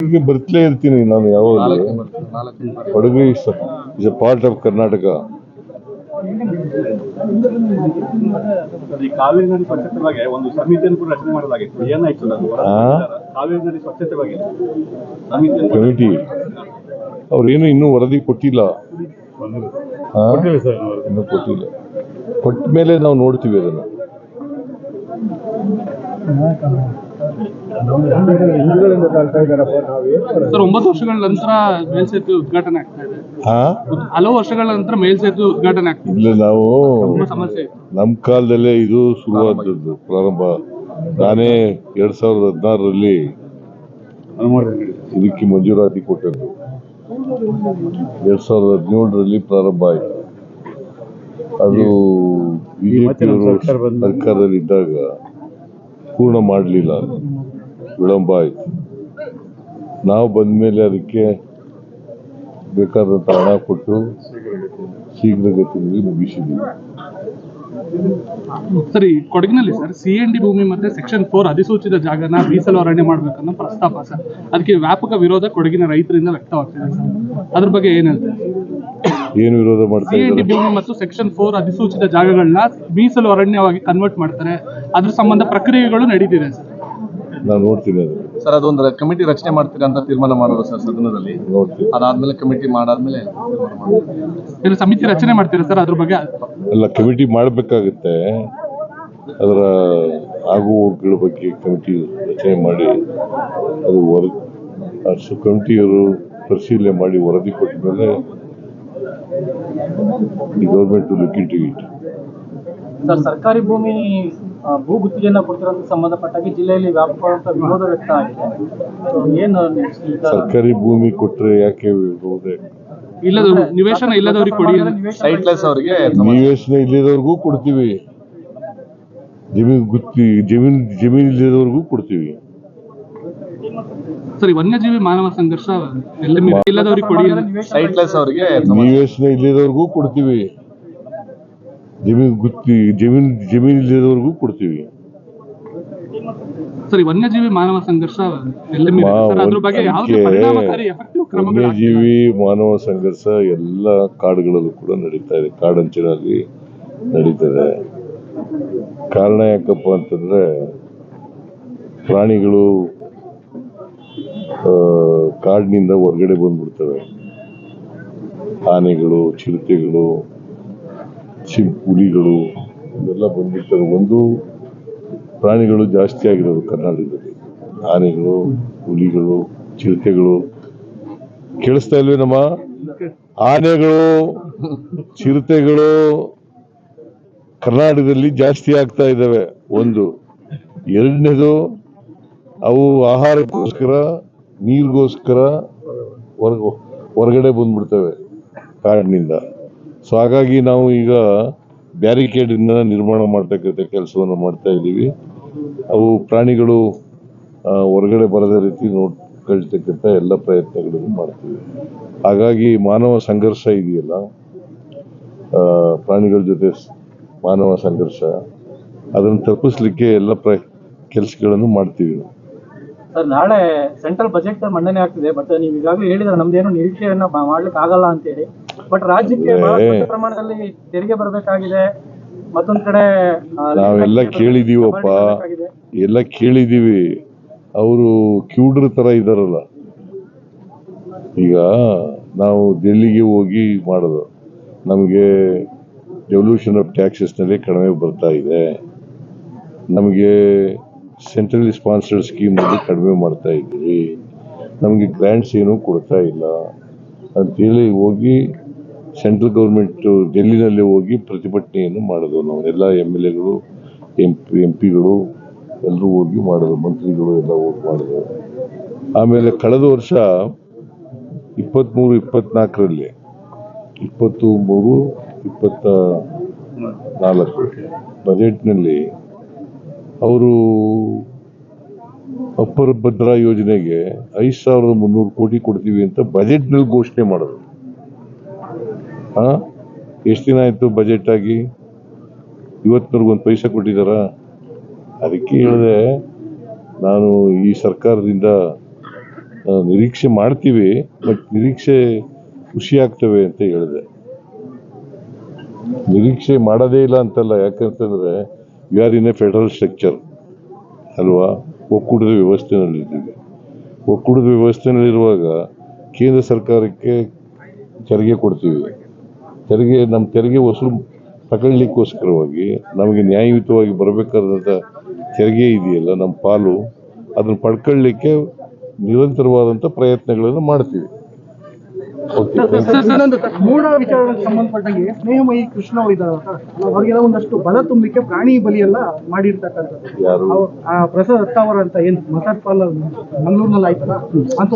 ಕೊಡಗಿಗೆ ಬರ್ತಲೇ ಇರ್ತೀನಿ ನಾನು ಯಾವಾಗಲೂ Kodagu is a part of Karnataka committee ಅವ್ರೇನು ಇನ್ನೂ ವರದಿ ಕೊಟ್ಟಿಲ್ಲ? ಇನ್ನೂ ಕೊಟ್ಟಿಲ್ಲ. ಕೊಟ್ಟ ಮೇಲೆ ನಾವು ನೋಡ್ತೀವಿ ಅದನ್ನ. ಸರ್ ಒಂಬತ್ತು ವರ್ಷಗಳ ನಂತರ ಮೇಲ್ಸೇತು ಉದ್ಘಾಟನೆ ಆಗ್ತಾ ಇದೆ. ಹಲವು ವರ್ಷಗಳ ನಂತರ ಮೇಲ್ಸೇತು ಉದ್ಘಾಟನೆ ಆಗ್ತಿದೆ ಇಲ್ಲ ನಾವು ಸಮಸ್ಯೆ ನಮ್ಮ ಕಾಲದಲ್ಲೇ ಇದು ಶುರುವಾದದ್ದು ಪ್ರಾರಂಭ. ನಾನೇ ಎರಡ್ ಸಾವಿರದ ಹದಿನಾರರಲ್ಲಿ ಇದಕ್ಕೆ ಮಂಜೂರಾತಿ ಕೊಟ್ಟದ್ದು. ಎರಡ್ ಸಾವಿರದ ಹದಿನೇಳರಲ್ಲಿ ಪ್ರಾರಂಭ ಆಯ್ತು. ಅದು ಬಿಜೆಪಿಯವರು ಸರ್ಕಾರದಲ್ಲಿ ಇದ್ದಾಗ ಪೂರ್ಣ ಮಾಡಲಿಲ್ಲ. ವಿಳಂಬ ಆಯಿತು. ನಾವು ಬಂದ ಮೇಲೆ ಅದಕ್ಕೆ ಬೇಕಾದಂಥ ಹಣ ಕೊಟ್ಟು ಶೀಘ್ರಗತಿಯಲ್ಲಿ ಮುಗಿಸಿದ್ದೀವಿ ಸರಿ ಕೊಡಗಿನಲ್ಲಿ ಸರ್ ಸಿ ಎನ್ ಡಿ ಭೂಮಿ ಮತ್ತೆ ಸೆಕ್ಷನ್ ಫೋರ್ ಅಧಿಸೂಚಿತ ಜಾಗನ ಮೀಸಲು ಅರಣ್ಯ ಮಾಡ್ಬೇಕನ್ನೋ ಪ್ರಸ್ತಾಪ ಸರ್. ಅದಕ್ಕೆ ವ್ಯಾಪಕ ವಿರೋಧ ಕೊಡಗಿನ ರೈತರಿಂದ ವ್ಯಕ್ತವಾಗ್ತಿದೆ ಸರ್. ಅದ್ರ ಬಗ್ಗೆ ಏನ್ ಏನು ವಿರೋಧ ಮಾಡ್ತಾರೆ ಸಿ ಎನ್ ಡಿ ಭೂಮಿ ಮತ್ತು ಸೆಕ್ಷನ್ ಫೋರ್ ಅಧಿಸೂಚಿತ ಜಾಗಗಳನ್ನ ಮೀಸಲು ಅರಣ್ಯವಾಗಿ ಕನ್ವರ್ಟ್ ಮಾಡ್ತಾರೆ. ಅದ್ರ ಸಂಬಂಧ ಪ್ರಕ್ರಿಯೆಗಳು ನಡೀತಿದೆ ಸರ್. ನಾನು ನೋಡ್ತೀವಿ ಅದು. ಸರ್ ಅದೊಂದು ಕಮಿಟಿ ರಚನೆ ಮಾಡ್ತೀರಾ ಅಂತ ತೀರ್ಮಾನ ಮಾಡೋದು ಸರ್ ಸದನದಲ್ಲಿ? ನೋಡ್ತೀನಿ. ಅದಾದ್ಮೇಲೆ ಕಮಿಟಿ ಮಾಡಾದ್ಮೇಲೆ ತೀರ್ಮಾನ ಮಾಡೋದು ಏನು ಸಮಿತಿ ರಚನೆ ಮಾಡ್ತೀರಾ ಸರ್ ಅದ್ರ ಬಗ್ಗೆ? ಅಲ್ಲ ಕಮಿಟಿ ಮಾಡಬೇಕಾಗುತ್ತೆ. ಅದರ ಆಗುವುಗಳ ಬಗ್ಗೆ ಕಮಿಟಿ ರಚನೆ ಮಾಡಿ ಅದು ವರ ಅಷ್ಟು ಕಮಿಟಿಯವರು ಪರಿಶೀಲನೆ ಮಾಡಿ ವರದಿ ಕೊಟ್ಟ ಮೇಲೆ the government look it sir ಸರ್ಕಾರಿ ಭೂಮಿ ಭೂ ಗುತ್ತಿಗೆಯನ್ನ ಕೊಡ್ತಿರೋದಕ್ಕೆ ಸಂಬಂಧಪಟ್ಟಾಗಿ ಜಿಲ್ಲೆಯಲ್ಲಿ ವ್ಯಾಪಕವಾದಂತಹ ವಿರೋಧ ವ್ಯಕ್ತ ಆಗಿದೆ. ಏನು ಸರ್ಕಾರಿ ಭೂಮಿ ಕೊಟ್ಟರೆ ಯಾಕೆ ವಿರೋಧ? ಇಲ್ಲದ ನಿವೇಶನ ಇಲ್ಲದವ್ರಿಗೆ ಕೊಡಿ ಸೈಟ್ಲೆಸ್ ಅವರಿಗೆ ನಿವೇಶನ ಇಲ್ಲದವ್ರಿಗೂ ಕೊಡ್ತೀವಿ. ಜಮೀನು ಗುತ್ತಿ ಜಮೀನ್ ಜಮೀನು ಇಲ್ಲದವ್ರಿಗೂ ಕೊಡ್ತೀವಿ. ಸರಿ ವನ್ಯಜೀವಿ ಮಾನವ ಸಂಘರ್ಷ ಎಲ್ಲ ಇಲ್ಲದವ್ರಿಗೆ ಕೊಡಿ. ಸೈಟ್ಲೆಸ್ ಅವರಿಗೆ ನಿವೇಶನ ಇಲ್ಲದವ್ರಿಗೂ ಕೊಡ್ತೀವಿ. ಜಮೀನು ಗುತ್ತಿ ಜಮೀನ್ ಜಮೀನು ಇಲ್ಲದವ್ರಿಗೂ ಕೊಡ್ತೀವಿ. ಸರಿ ವನ್ಯಜೀವಿ ಮಾನವ ಸಂಘರ್ಷ ವನ್ಯಜೀವಿ ಮಾನವ ಸಂಘರ್ಷ ಎಲ್ಲ ಕಾಡುಗಳಲ್ಲೂ ಕೂಡ ನಡೀತಾ ಇದೆ. ಕಾಡಂಚಿನಲ್ಲಿ ನಡೀತದೆ. ಕಾರಣ ಯಾಕಪ್ಪ ಅಂತಂದ್ರೆ ಪ್ರಾಣಿಗಳು ಕಾಡಿನಿಂದ ಹೊರಗಡೆ ಬಂದ್ಬಿಡ್ತವೆ. ಆನೆಗಳು ಚಿರತೆಗಳು ಚಿಂ ಹುಲಿಗಳು ಇವೆಲ್ಲ ಬಂದ್ಬಿಡ್ತವೆ ಒಂದು ಪ್ರಾಣಿಗಳು ಜಾಸ್ತಿ ಆಗಿರೋದು ಕರ್ನಾಟಕದಲ್ಲಿ. ಆನೆಗಳು, ಹುಲಿಗಳು, ಚಿರತೆಗಳು. ಕೇಳಿಸ್ತಾ ಇಲ್ವೇ ನಮ್ಮ ಆನೆಗಳು, ಚಿರತೆಗಳು ಕರ್ನಾಟಕದಲ್ಲಿ ಜಾಸ್ತಿ ಆಗ್ತಾ ಇದ್ದಾವೆ. ಒಂದು. ಎರಡನೇದು ಅವು ಆಹಾರಕ್ಕೋಸ್ಕರ, ನೀರಿಗೋಸ್ಕರ ಹೊರಗ ಹೊರಗಡೆ ಬಂದ್ಬಿಡ್ತವೆ ಕಾಡಿನಿಂದ. ಸೊ ಹಾಗಾಗಿ ನಾವು ಈಗ ಬ್ಯಾರಿಕೇಡ್ ನಿರ್ಮಾಣ ಮಾಡ್ತಕ್ಕಂಥ ಕೆಲಸವನ್ನು ಮಾಡ್ತಾ ಇದ್ದೀವಿ. ಅವು ಪ್ರಾಣಿಗಳು ಹೊರಗಡೆ ಬರದ ರೀತಿ ನೋಡ್ಕೊಳ್ತಕ್ಕಂಥ ಎಲ್ಲ ಪ್ರಯತ್ನಗಳನ್ನು ಮಾಡ್ತೀವಿ. ಹಾಗಾಗಿ ಮಾನವ ಸಂಘರ್ಷ ಇದೆಯಲ್ಲ ಪ್ರಾಣಿಗಳ ಜೊತೆ ಮಾನವ ಸಂಘರ್ಷ, ಅದನ್ನು ತಪ್ಪಿಸ್ಲಿಕ್ಕೆ ಎಲ್ಲ ಪ್ರ ಕೆಲಸಗಳನ್ನು ಮಾಡ್ತೀವಿ ಸರ್, ನಾಳೆ ಸೆಂಟ್ರಲ್ ಬಜೆಟ್ ಮಂಡನೆ ಆಗ್ತಿದೆ, ಬಟ್ ನೀವು ಈಗಾಗಲೇ ಹೇಳಿದ್ರೆ ನಮ್ದೇನು ನಿರೀಕ್ಷೆಯನ್ನ ಮಾಡ್ಲಿಕ್ಕೆ ಆಗಲ್ಲ ಅಂತೇಳಿ. ಬಟ್ ರಾಜ್ಯಕ್ಕೆ ಬಹಳ ಪ್ರಮಾಣದಲ್ಲಿ ತೆರಿಗೆ ಬರಬೇಕಾಗಿದೆ. ಮತ್ತೊಂದ್ ಕಡೆ ನಾವೆಲ್ಲ ಕೇಳಿದೀವಪ್ಪ. ಎಲ್ಲ ಕೇಳಿದೀವಿ. ಅವರು ಕ್ಯೂಡ್ರ ತರ ಇದಾರಲ್ಲ. ಈಗ ನಾವು ದೆಲ್ಲಿಗೆ ಹೋಗಿ ಮಾಡೋದು. ನಮಗೆ ಡೆವಲ್ಯೂಷನ್ ಆಫ್ ಟ್ಯಾಕ್ಸಸ್ನಲ್ಲಿ ಕಡಿಮೆ ಬರ್ತಾ ಇದೆ. ನಮಗೆ ಸೆಂಟ್ರಲ್ ಸ್ಪಾನ್ಸರ್ಡ್ ಸ್ಕೀಮಲ್ಲಿ ಕಡಿಮೆ ಮಾಡ್ತಾ ಇದ್ದೀವಿ. ನಮಗೆ ಗ್ರ್ಯಾಂಟ್ಸ್ ಏನು ಕೊಡ್ತಾ ಇಲ್ಲ. ಅಂತೇಳಿ ಹೋಗಿ ಸೆಂಟ್ರಲ್ ಗೌರ್ಮೆಂಟ್ ಡೆಲ್ಲಿನಲ್ಲಿ ಹೋಗಿ ಪ್ರತಿಭಟನೆಯನ್ನು ಮಾಡಿದ್ವು ನಾವು. ಎಲ್ಲ ಎಂ ಎಲ್ ಎಗಳು, ಎಂ ಪಿ ಎಂ ಪಿಗಳು ಎಲ್ಲರೂ ಹೋಗಿ ಮಾಡಿದ್ರು, ಮಂತ್ರಿಗಳು ಎಲ್ಲ ಹೋಗಿ ಮಾಡಿದ್ರು. ಆಮೇಲೆ ಕಳೆದ ವರ್ಷ ಇಪ್ಪತ್ತ್ಮೂರು ಇಪ್ಪತ್ನಾಲ್ಕರಲ್ಲಿ ಇಪ್ಪತ್ತು ಮೂರು ಇಪ್ಪತ್ತ ನಾಲ್ಕು ಬಜೆಟ್ನಲ್ಲಿ ಅವರು ಅಪ್ಪರ ಭದ್ರಾ ಯೋಜನೆಗೆ ಐದು ಸಾವಿರದ ಮುನ್ನೂರು ಕೋಟಿ ಕೊಡ್ತೀವಿ ಅಂತ ಬಜೆಟ್ನಲ್ಲಿ ಘೋಷಣೆ ಮಾಡಿದ್ರು. ಎಷ್ಟು ದಿನ ಆಯಿತು ಬಜೆಟ್ ಆಗಿ? ಇವತ್ತಿನವರೆಗೂ ಒಂದು ಪೈಸೆ ಕೊಟ್ಟಿದ್ದಾರ ಅದಕ್ಕೆ ಹೇಳಿದೆ, ನಾನು ಈ ಸರ್ಕಾರದಿಂದ ನಿರೀಕ್ಷೆ ಮಾಡ್ತೀವಿ, ಬಟ್ ನಿರೀಕ್ಷೆ ಖುಷಿ ಆಗ್ತವೆ ಅಂತ ಹೇಳಿದೆ. ನಿರೀಕ್ಷೆ ಮಾಡೋದೇ ಇಲ್ಲ ಅಂತಲ್ಲ, ಯಾಕಂತಂದರೆ we are in a federal structure ಅಲ್ವಾ? ಒಕ್ಕೂಟದ ವ್ಯವಸ್ಥೆನಲ್ಲಿದ್ದೀವಿ ಒಕ್ಕೂಟದ ವ್ಯವಸ್ಥೆನಲ್ಲಿರುವಾಗ ಕೇಂದ್ರ ಸರ್ಕಾರಕ್ಕೆ ತೆರಿಗೆ ಕೊಡ್ತೀವಿ. ತೆರಿಗೆ ನಮ್ಮ ತೆರಿಗೆ ವಸೂಲು ತಗೊಳ್ಳಿಕ್ಕೋಸ್ಕರವಾಗಿ ನಮಗೆ ನ್ಯಾಯಯುತವಾಗಿ ಬರಬೇಕಾದಂಥ ತೆರಿಗೆ ಇದೆಯಲ್ಲ ನಮ್ಮ ಪಾಲು ಅದನ್ನು ಪಡ್ಕೊಳ್ಳಿಕ್ಕೆ ನಿರಂತರವಾದಂಥ ಪ್ರಯತ್ನಗಳನ್ನು ಮಾಡ್ತೀವಿ. ಮೂಢ ವಿಚಾರಗಳಿಗೆ ಸಂಬಂಧಪಟ್ಟಂಗೆ ಸ್ನೇಹಮಯಿ ಕೃಷ್ಣ ಅವರು ಇದ್ದಾರೆ ಅವ್ರಿಗೆಲ್ಲ ಒಂದಷ್ಟು ಬಲ ತುಂಬಲಿಕ್ಕೆ ಪ್ರಾಣಿ ಬಲಿಯೆಲ್ಲ ಮಾಡಿರ್ತಕ್ಕಂಥದ್ದು. ಆ ಪ್ರಸಾದ್ ಅತ್ತಾವರ ಅಂತ ಏನು ಮಸಾಜ್ ಪಾರ್ಲರ್ ಮಂಗಳೂರಿನಲ್ಲಿ ಆಯ್ತಲ್ಲ ಅಂತ